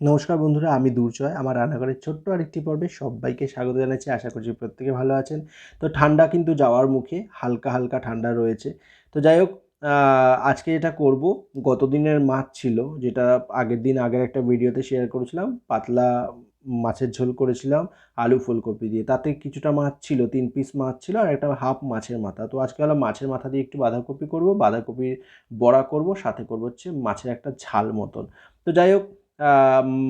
নমস্কার বন্ধুরা, আমি দুর্জয়। আমার রান্নাঘরের ছোট্ট আরেকটি পর্বে সবাইকে স্বাগত জানাচ্ছি। আশা করছি প্রত্যেকে ভালো আছেন। তো ঠান্ডা কিন্তু যাওয়ার মুখে হালকা হালকা ঠান্ডা রয়েছে। তো যাই হোক আজকে যেটা করব গত দিনের মাছ ছিল, যেটা আগের দিন আগের একটা ভিডিওতে শেয়ার করেছিলাম, পাতলা মাছের ঝোল করেছিলাম, আলু ফুলকপি দিয়ে। তাতে কিছুটা মাছ ছিল, তিন পিস মাছ ছিল আর একটা হাফ মাছের মাথা। তো আজকে হলো মাছের মাথা দিয়ে একটু বাঁধাকপি করব, বাঁধাকপির বড়া করব, সাথে করব হচ্ছে মাছের একটা ঝাল মতন। তো যাই হোক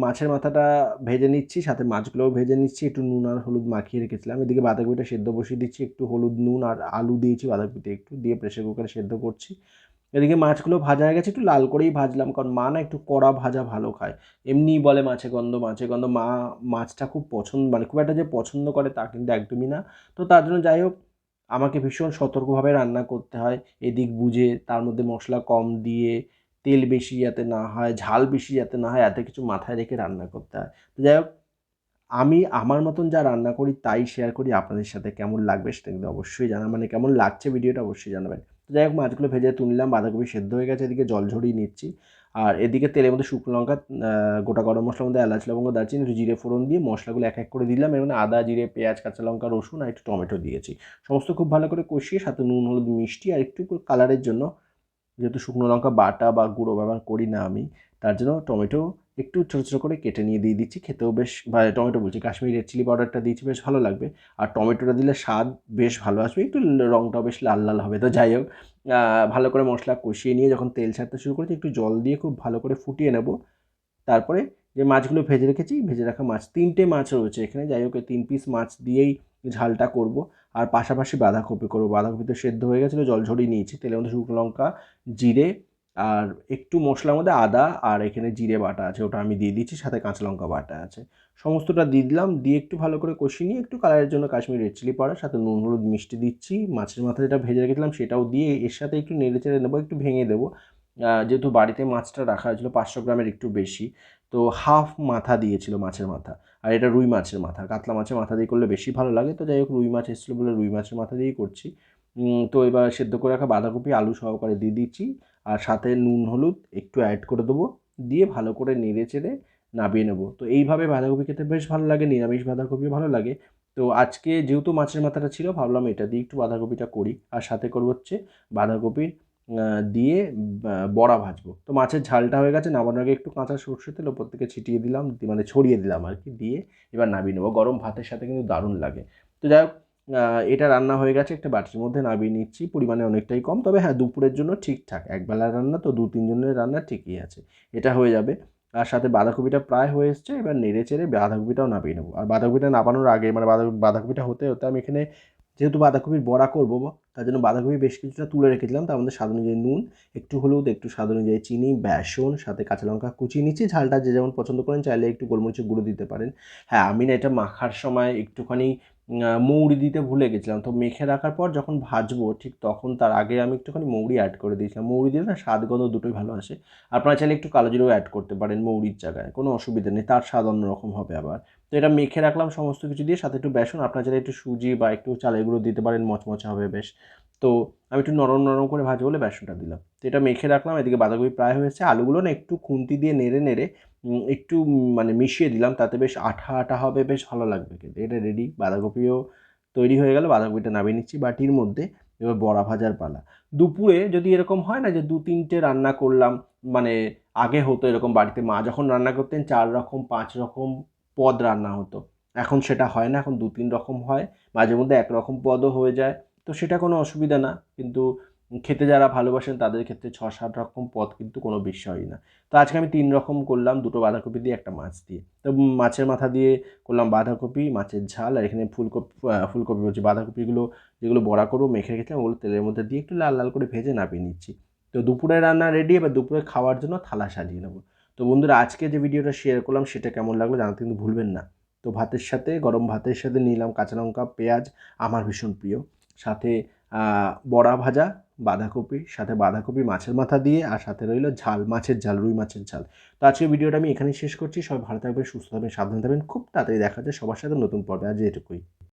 মাছের মাথাটা ভেজে নিচ্ছি, সাথে মাছগুলোও ভেজে নিচ্ছি। একটু নুন আর হলুদ মাখিয়ে রেখেছিলাম। এদিকে বাঁধাকপিটা সেদ্ধ বসিয়ে দিচ্ছি, একটু হলুদ, নুন আর আলু দিয়েছি, বাঁধাকপিতে একটু দিয়ে প্রেশার কুকারে সেদ্ধ করছি। এদিকে মাছগুলো ভাজা হয়ে গেছে, একটু লাল করেই ভাজলাম, কারণ মা না একটু কড়া ভাজা ভালো খায়। এমনিই বলে মাছে গন্ধ মাছে গন্ধ। মা মাছটা খুব পছন্দ মানে খুব একটা যে পছন্দ করে তা কিন্তু একদমই না। তো তার জন্য যাই হোক, আমাকে ভীষণ সতর্কভাবে রান্না করতে হয়, এদিক বুঝে, তার মধ্যে মশলা কম দিয়ে তেল বেশি যাতে না হয়, ঝাল বেশি যাতে না হয়, এত কিছু মাথায় রেখে রান্না করতে হয়। তো যাই হোক, আমি আমার মতন যা রান্না করি তাই শেয়ার করি, আপনাদের সাথে কেমন লাগবে সেটা কিন্তু অবশ্যই জানা মানে কেমন লাগছে ভিডিওটা অবশ্যই জানাবেন। তো যাই হোক, মাছগুলো ভেজে তুললাম, বাঁধাকপি সেদ্ধ হয়ে গেছে, এদিকে জল ঝরিয়ে নিচ্ছি। আর এদিকে তেলের মধ্যে শুকনো লঙ্কা গোটা গরম মশলার মধ্যে এলাচ, লবঙ্গ, দারচিনি, একটু জিরে ফোড়ন দিয়ে মশলাগুলো এক এক করে দিলাম, এর মধ্যে আদা, জিরে, পেঁয়াজ, কাঁচা লঙ্কা, রসুন আর একটু টমেটো দিয়েছি। সমস্ত খুব ভালো করে কষিয়ে, সাথে নুন, হলুদ, মিষ্টি আর একটু কালারের জন্য যেহেতু শুকনো লঙ্কা বাটা বা গুঁড়ো ব্যবহার করি না আমি, তার জন্য টমেটো একটু ছোটো ছোটো করে কেটে নিয়ে দিয়ে দিচ্ছি। খেতেও বেশ, বা টমেটো বলছি, কাশ্মীরি রেড চিলি পাউডারটা দিয়েছি, বেশ ভালো লাগবে। আর টমেটোটা দিলে স্বাদ বেশ ভালো আসবে, একটু রঙটাও বেশ লাল লাল হবে। তো যাই হোক ভালো করে মশলা কষিয়ে নিয়ে যখন তেল ছাড়তে শুরু করেছি, একটু জল দিয়ে খুব ভালো করে ফুটিয়ে নেব। তারপরে যে মাছগুলো ভেজে রেখেছি, ভেজে রাখা মাছ, তিনটে মাছ রয়েছে এখানে। যাই হোক তিন পিস মাছ দিয়েই ঝালটা করব। আর পাশাপাশি বাঁধাকপি করব। বাঁধাকপি তো সেদ্ধ হয়ে গেছিল, জল ঝরিয়ে নিয়েছি। তেলের মধ্যে শুকনো লঙ্কা, জিরে আর একটু মশলার মধ্যে আদা আর এখানে জিরে বাটা আছে, ওটা আমি দিয়ে দিচ্ছি, সাথে কাঁচা লঙ্কা বাটা আছে। সমস্তটা দিয়ে দিলাম, দিয়ে একটু ভালো করে কষিয়ে নিয়ে একটু কালারের জন্য কাশ্মীরি রেড চিলি পাউডার সাথে নুন, হলুদ মিষ্টি দিচ্ছি। মাছের মাথা যেটা ভেজে রেখেছিলাম সেটাও দিয়ে এর সাথে একটু নেড়ে চেড়ে নেব, একটু ভেঙে দেবো। যেহেতু বাড়িতে মাছটা রাখা হয়েছিল, পাঁচশো গ্রামের একটু বেশি। তো হাফ মাথা দিয়েছিল মাছের মাথা। আর এটা রুই মাছের মাথা। কাতলা মাছের মাথা দিয়ে করলে বেশি ভালো লাগে। তো যাই হোক, রুই মাছ এসেছিল বলে রুই মাছের মাথা দিয়েই করছি। তো এবার সেদ্ধ করে রাখা বাঁধাকপি, আলু সহকারে দিয়ে দিচ্ছি। আর সাথে নুন, হলুদ একটু অ্যাড করে দেবো। দিয়ে ভালো করে নেড়ে চেড়ে নাবিয়ে নেব। তো এইভাবে বাঁধাকপি খেতে বেশ ভালো লাগে, নিরামিষ বাঁধাকপিও ভালো লাগে। তো আজকে যেহেতু মাছের মাথাটা ছিল, ভাবলাম এটা দিয়ে একটু বাঁধাকপিটা করি। আর সাথে করব হচ্ছে বাঁধাকপির দিয়ে বড়া ভাজবো। তো মাছের ঝালটা হয়ে গেছে, নামানোর আগে একটু কাঁচা সর্ষে তেল, ওপর থেকে ছিটিয়ে দিলাম মানে ছড়িয়ে দিলাম আর কি, দিয়ে এবার নামিয়ে নেব। গরম ভাতের সাথে কিন্তু দারুণ লাগে। তো যাই হোক এটা রান্না হয়ে গেছে, একটা বাটির মধ্যে নামিয়ে নিচ্ছি, পরিমাণে অনেকটাই কম, তবে হ্যাঁ দুপুরের জন্য ঠিকঠাক। একবেলার রান্না তো দু তিনজনের রান্না ঠিকই আছে, এটা হয়ে যাবে। আর সাথে বাঁধাকপিটা প্রায় হয়ে এসছে, এবার নেড়ে চেড়ে বাঁধাকপিটাও নামিয়ে নেব। আর বাঁধাকপিটা নামানোর আগে মানে বাঁধা, বাঁধাকপিটা হতে হতে আমি এখানে যেহেতু বাঁধাকপির বড়া করব তার জন্য বাঁধাকপি বেশ কিছুটা তুলে রেখেছিলাম। তার মধ্যে স্বাদ অনুযায়ী নুন, একটু হলুদ, একটু স্বাদ অনুযায়ী চিনি, বেসন, সাথে কাঁচা লঙ্কা কুচি নিচ্ছি ঝালটা যে যেমন পছন্দ করেন, চাইলে একটু গোলমরিচের গুঁড়ো দিতে পারেন। হ্যাঁ আমি না এটা মাখার সময় একটুখানি মৌরি দিতে ভুলে গেছিলাম। তো মেখে রাখার পর যখন ভাজবো, ঠিক তখন তার আগে আমি একটুখানি মৌরি অ্যাড করে দিয়েছিলাম। মৌরি দিলে না স্বাদ গন্ধ দুটোই ভালো আসে। আপনারা চাইলে একটু কালো জিরেও অ্যাড করতে পারেন মৌরির জায়গায়, কোনো অসুবিধা নেই, তার স্বাদ অন্যরকম হবে আবার। তো এটা মেখে রাখলাম সমস্ত কিছু দিয়ে, সাথে একটু বেসন, আপনারা চাইলে একটু সুজি বা একটু চালের গুঁড়ো দিতে পারেন, মচমচে হবে বেশ। তো আমি একটু নরম নরম করে ভাজবো বলে বেসনটা দিলাম। তো এটা মেখে রাখলাম, এদিকে বাঁধাকপি প্রায় হয়েছে। আলুগুলো না একটু খুন্তি দিয়ে নেড়ে নেড়ে একটু মানে মিশিয়ে দিলাম, তাতে বেশ আঠা আঠা হবে, বেশ ভালো লাগবে কিন্তু। এটা রেডি বাঁধাকপিও তৈরি হয়ে গেল, বাঁধাকপিটা নামিয়ে নিচ্ছি বাটির মধ্যে, এবার বড়া ভাজার পালা। দুপুরে যদি এরকম হয় না যে দু তিনটে রান্না করলাম মানে আগে হতো এরকম বাড়িতে মা যখন রান্না করতেন, চার রকম, পাঁচ রকম পদ রান্না হতো। এখন সেটা হয় না, এখন দু তিন রকম হয় মাঝে মধ্যে এক রকম পদও হয়ে যায়। তো সেটা কোনো অসুবিধা না, কিন্তু খেতে যারা ভালোবাসেন, তাদের ক্ষেত্রে ছ সাত রকম পদ কিন্তু কোনো বিষয়ই না। তো আজকে আমি তিন রকম করলাম, দুটো বাঁধাকপি দিয়ে, একটা মাছ দিয়ে। তো মাছের মাথা দিয়ে করলাম বাঁধাকপি, মাছের ঝাল, আর এখানে ফুলকপি ফুলকপি বলছি। বাঁধাকপিগুলো যেগুলো বড়া করব, মেখে রেখেছিলাম, ওগুলো তেলের মধ্যে দিয়ে একটু লাল লাল করে ভেজে নামিয়ে নিচ্ছি। তো দুপুরে রান্না রেডি এবার দুপুরে খাওয়ার জন্য থালা সাজিয়ে নেব। তো বন্ধুরা, আজকে যে ভিডিওটা শেয়ার করলাম, সেটা কেমন লাগল জানাতে কিন্তু ভুলবেন না। তো ভাতের সাথে, গরম ভাতের সাথে নিলাম কাঁচা লঙ্কা, পেঁয়াজ, আমার ভীষণ প্রিয়। সাথে বড়া ভাজা বাঁধাকপি, সাথে বাঁধাকপি মাছের মাথা দিয়ে আর সাথে রইল ঝাল, মাছের ঝাল, রুই মাছের ঝাল। তো আজকের ভিডিওটা আমি এখানেই শেষ করছি। সবাই ভালো থাকবেন, সুস্থ থাকবেন, সাবধান থাকবেন। খুব তাড়াতাড়ি দেখা যায় সবার সাথে নতুন পর্বে। আজ এটুকুই।